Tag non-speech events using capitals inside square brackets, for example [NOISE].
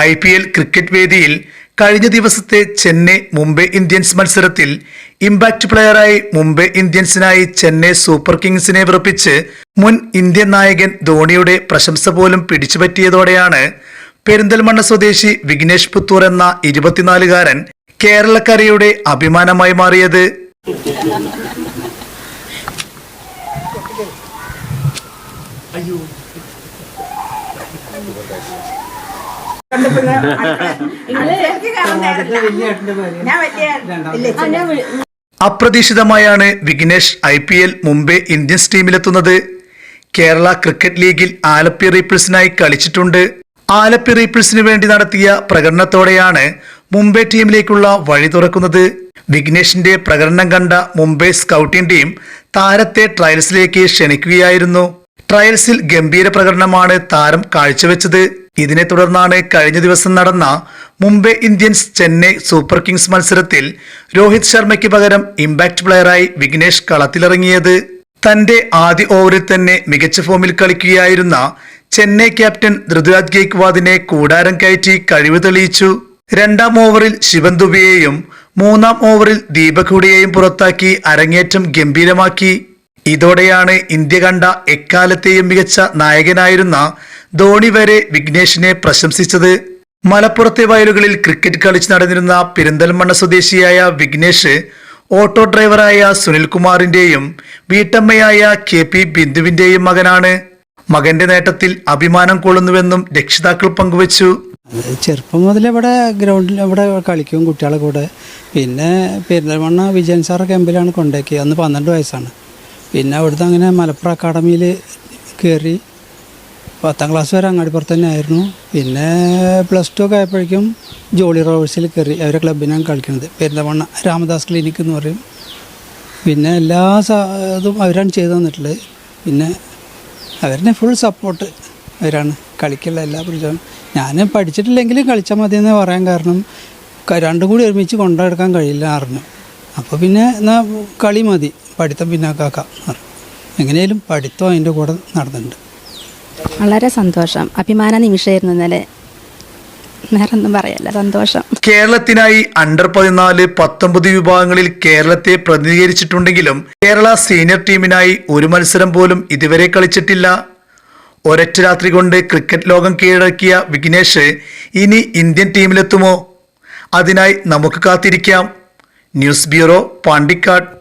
I P L cricket വേദിയിൽ കഴിഞ്ഞ ദിവസത്തെ ചെന്നൈ മുംബൈ ഇന്ത്യൻസ് മത്സരത്തിൽ ഇമ്പാക്ട് പ്ലെയറായി മുംബൈ ഇന്ത്യൻസിനായി ചെന്നൈ സൂപ്പർ കിങ്സിനെ വിറപ്പിച്ച് മുൻ ഇന്ത്യൻ നായകൻ ധോണിയുടെ പ്രശംസ പോലും പിടിച്ചുപറ്റിയതോടെയാണ് പെരിന്തൽമണ്ണ സ്വദേശി വിഘ്നേഷ് പുത്തൂർ എന്ന ഇരുപത്തിനാലുകാരൻ കേരളക്കരയുടെ അഭിമാനമായി മാറിയത്. വലിയ [LAUGHS] അപ്രതീക്ഷിതമായാണ് Vignesh I P L Mumbai Indians ടീമിലെത്തുന്നത്. Kerala cricket ലീഗിൽ ആലപ്പി റീപ്പിൾസിനായി കളിച്ചിട്ടുണ്ട്. ആലപ്പി റീപ്പിൾസിന് വേണ്ടി നടത്തിയ പ്രകടനത്തോടെയാണ് മുംബൈ ടീമിലേക്കുള്ള വഴി തുറക്കുന്നത്. വിഘ്നേഷിന്റെ പ്രകടനം കണ്ട മുംബൈ സ്കൗട്ടിംഗ് ടീം താരത്തെ ട്രയൽസിലേക്ക് ക്ഷണിക്കുകയായിരുന്നു. ട്രയൽസിൽ ഗംഭീര പ്രകടനമാണ് താരം കാഴ്ചവെച്ചത്. ഇതിനെ തുടർന്നാണ് കഴിഞ്ഞ ദിവസം നടന്ന Mumbai Indians Chennai super kings മത്സരത്തിൽ രോഹിത് ശർമ്മയ്ക്ക് പകരം ഇമ്പാക്ട് പ്ലെയറായി വിഘ്നേഷ് കളത്തിലിറങ്ങിയത്. തന്റെ ആദ്യ ഓവറിൽ തന്നെ മികച്ച ഫോമിൽ കളിക്കുകയായിരുന്ന ചെന്നൈ ക്യാപ്റ്റൻ ഋതുരാജ് ഗെയ്ക്വാദിനെ കൂടാരം കയറ്റി കഴിവ് തെളിയിച്ചു. രണ്ടാം ഓവറിൽ ശിവൻ ദുബിയെയും മൂന്നാം ഓവറിൽ ദീപക് ഹുഡിയെയും പുറത്താക്കി അരങ്ങേറ്റം ഗംഭീരമാക്കി. ഇതോടെയാണ് ഇന്ത്യ കണ്ട എക്കാലത്തെയും മികച്ച നായകനായിരുന്ന ധോണി വരെ വിഘ്നേഷിനെ പ്രശംസിച്ചത്. മലപ്പുറത്തെ വയലുകളിൽ ക്രിക്കറ്റ് കളിച്ച് നടന്നിരുന്ന പെരിന്തൽമണ്ണ സ്വദേശിയായ വിഘ്നേഷ് ഓട്ടോ ഡ്രൈവറായ സുനിൽകുമാറിന്റെയും വീട്ടമ്മയായ കെ പി ബിന്ദുവിന്റെയും മകനാണ്. മകന്റെ നേട്ടത്തിൽ അഭിമാനം കൊള്ളുന്നുവെന്നും രക്ഷിതാക്കൾ പങ്കുവച്ചു. ചെറുപ്പം മുതൽ ഇവിടെ ഗ്രൗണ്ടിൽ ഇവിടെ കളിക്കും കുട്ടികളെ കൂടെ. പിന്നെ പെരിന്തൽമണ്ണ വിജയൻ സാർ ക്യാമ്പിലാണ് കൊണ്ടാക്കിയത്. അന്ന് പന്ത്രണ്ട് വയസ്സാണ്. പിന്നെ അവിടുത്തെ അങ്ങനെ മലപ്പുറം അക്കാഡമിയിൽ കയറി പത്താം ക്ലാസ് വരെ അങ്ങാടിപ്പുറത്ത് തന്നെ ആയിരുന്നു പിന്നെ പ്ലസ് ടു ഒക്കെ ആയപ്പോഴേക്കും ജോളി റോവേഴ്സിൽ കയറി അവരെ ക്ലബിനാണ് കളിക്കുന്നത് പെരുന്തമണ്ണ രാമദാസ് ക്ലിനിക് എന്ന് പറയും. പിന്നെ എല്ലാ ഇതും അവരാണ് ചെയ്തു തന്നിട്ടുള്ളത്. പിന്നെ അവരുടെ ഫുൾ സപ്പോർട്ട് അവരാണ് കളിക്കുള്ള എല്ലാ പ്രചോദനം ഞാൻ പഠിച്ചിട്ടില്ലെങ്കിലും കളിച്ചാൽ മതി എന്ന് പറയാൻ കാരണം രണ്ടും കൂടി ഒരുമിച്ച് കൊണ്ടെടുക്കാൻ കഴിയില്ല അറിഞ്ഞു അപ്പോൾ പിന്നെ എന്നാൽ കളി മതി പഠിത്തം പിന്നാക്കാക്കാം എങ്ങനെയാലും പഠിത്തം അതിന്റെ കൂടെ നടന്നിട്ടുണ്ട്. വളരെ സന്തോഷം. അഭിമാന നിമിഷമായിരുന്നു ഇന്നലെ. വേറൊന്നും പറയല്ല സന്തോഷം. കേരളത്തിനായി അണ്ടർ പതിനാല് പത്തൊമ്പത് വിഭാഗങ്ങളിൽ കേരളത്തെ പ്രതിനിധീകരിച്ചിട്ടുണ്ടെങ്കിലും കേരള സീനിയർ ടീമിനായി ഒരു മത്സരം പോലും ഇതുവരെ കളിച്ചിട്ടില്ല. ഒരൊറ്റ രാത്രി കൊണ്ട് ക്രിക്കറ്റ് ലോകം കീഴടക്കിയ വിഘ്നേഷ് ഇനി ഇന്ത്യൻ ടീമിലെത്തുമോ അതിനായി നമുക്ക് കാത്തിരിക്കാം. News bureau Pandikkad.